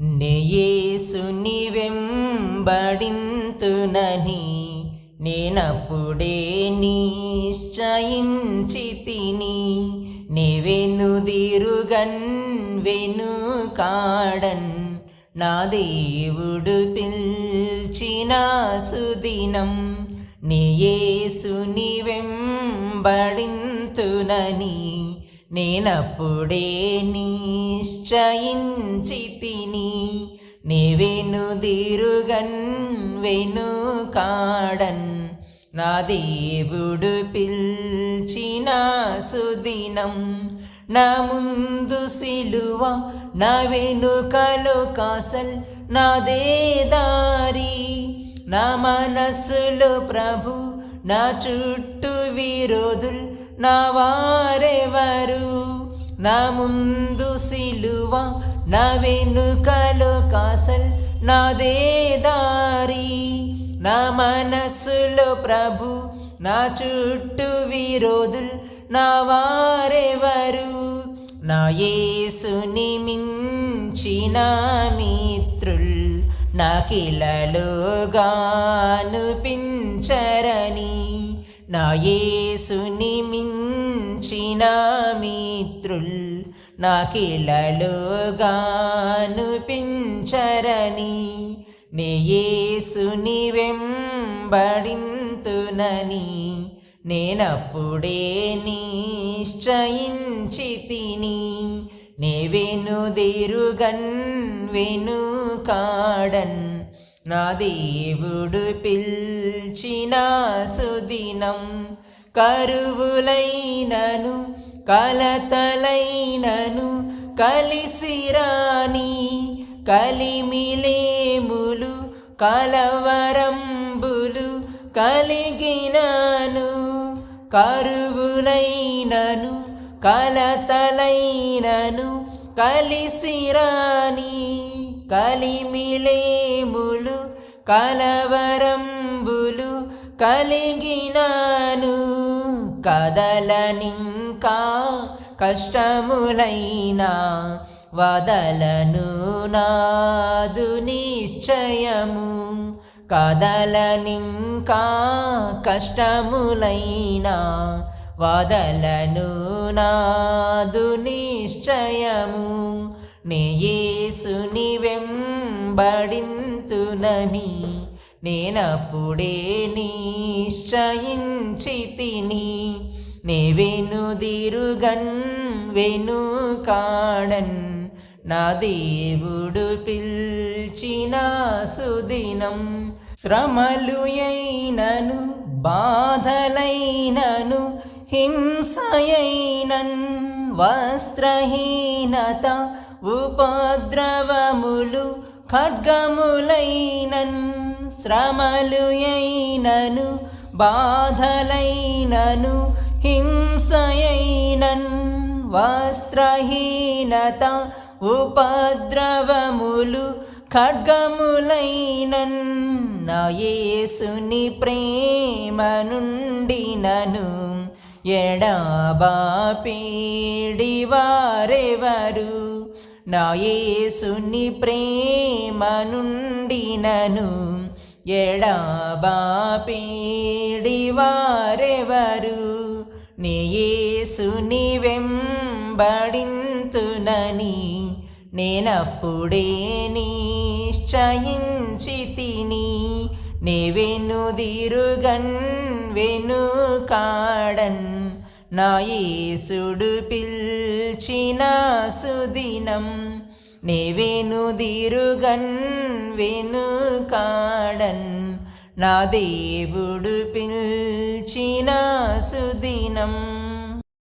నేయేసుని వెంబడింతునని నేనప్పుడే నిశ్చయించి తిని నెవెనుదిరుగన్ వెను కాడన్ నా దేవుడు పిల్చిన సుదినం. నేయేసుని వెంబడింతునని నేనప్పుడే నిశ్చయించి తిని నీవెను దిరుగన్ వెను కాడన్. నా దేవుడు పిల్చిన సుదినం నా ముందు సిలువ నా వెనుకలు కాసల్ నాదే దారి నా మనస్సులో ప్రభు నా చుట్టూ విరోధులు నా వారెవరు నా ముందు సిలువ నా వెనుకలో కాసల్ నాదే దారి. నా మనస్సులో ప్రభు నా చుట్టూ విరోధులు నా వారెవరు నా యేసుని మించిన మిత్రుల్ నాకిలలోగాను పించరని నా యేసుని మించిన మిత్రుల్ నాకిలలోగాను పించరని నే యేసుని వెంబడింతునని నేనప్పుడే నిశ్చయించి తిని నే వెనుదిరుగన్ వెను కాడన్ నా దేవుడు పిల్చిన సుదినం కరువులైనను కలతలైనను కలిసిరాని కలిమిలేములు కలవరంబులు కలిగినాను. కరువులైనను కలతలైనను కలిసిరాని కలిమిలేములు కలవరంబులు కలిగినాను కదలనింకా కష్టములైనా వదలను నాదు నిశ్చయము కదలనింకా కష్టములైనా వదలను నాదు నిశ్చయము. నేయేసుని వెంబడింతునని నేనప్పుడే నిశ్చయించి తిని నే వెనుదిరుగన్ వెను కాడన్ నా దేవుడు పిల్చిన సుదినం. శ్రమలు అయినను బాధలైనను హింసయైనన్ వస్త్రహీనత ఉపద్రవములు ఖడ్గములైనన్ శ్రమలు అయినను బాధలైనను హింసయైనన్ వస్త్రహీనత ఉపద్రవములు ఖడ్గములైనన్ నయేసుని ప్రేమ నుండి నను ఎడబాపీడి నాయేసుని ప్రేమ నుండి నను ఎడాబాపీడి వారెవరు? నీయేసుని వెంబడింతునని నేనప్పుడే నిశ్చయించి తిని నే వెనుదిరుగన్ వెను నాయసుడు పిల్చిన సుదినం నే వెనుదిరుగన్ వెను కాడన్. నా దేవుడు పిల్చిన సుదినం